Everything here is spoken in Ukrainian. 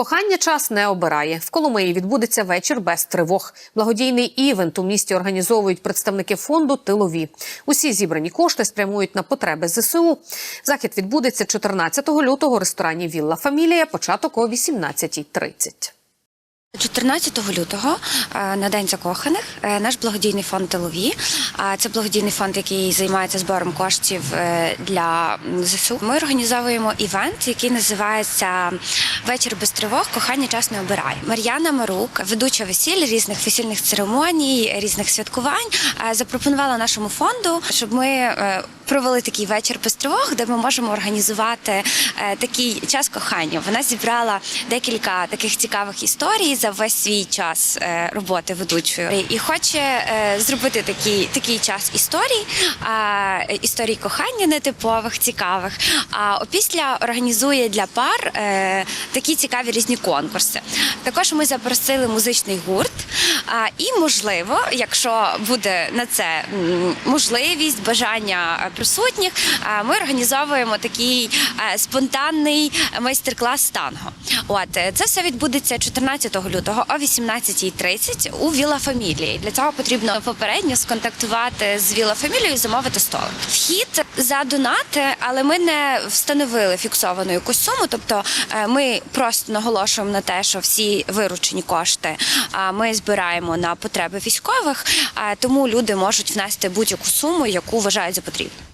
Кохання час не обирає. В Коломиї відбудеться вечір без тривог. Благодійний івент у місті організовують представники фонду Тилові. Усі зібрані кошти спрямують на потреби ЗСУ. Захід відбудеться 14 лютого у ресторані Вілла Фамілія. Початок о 18.30. 14 лютого е, на День закоханих е, наш благодійний фонд Тилові. а Це благодійний фонд, який займається збором коштів е, для ЗСУ. Ми організовуємо івент, який називається Вечір без тривог. Кохання час не обирає. Мар'яна Марук, ведуча весіль, різних весільних церемоній, різних святкувань, запропонувала нашому фонду, щоб ми провели такий вечір без тривог, де ми можемо організувати е, такий час кохання. Вона зібрала декілька таких цікавих історій за весь свій час е, роботи ведучою і хоче е, зробити такий, такий час історій, історій кохання нетипових, цікавих. А опісля організує для пар такі цікаві різні конкурси. Також ми запросили музичний гурт. І можливо, якщо буде на це можливість, бажання присутніх, ми організовуємо такий е, спонтанний майстер-клас танго. От е, це все відбудеться 14 лютого о 18.30 у Віла Фамілії. Для цього потрібно попередньо сконтактувати з Віла Фамілією і замовити столик. Вхід за донати, але ми не встановили фіксовану якусь суму. Тобто е, ми просто наголошуємо на те, що всі виручені кошти ми збираємо на потреби військових, тому люди можуть внести будь-яку суму, яку вважають за потрібне.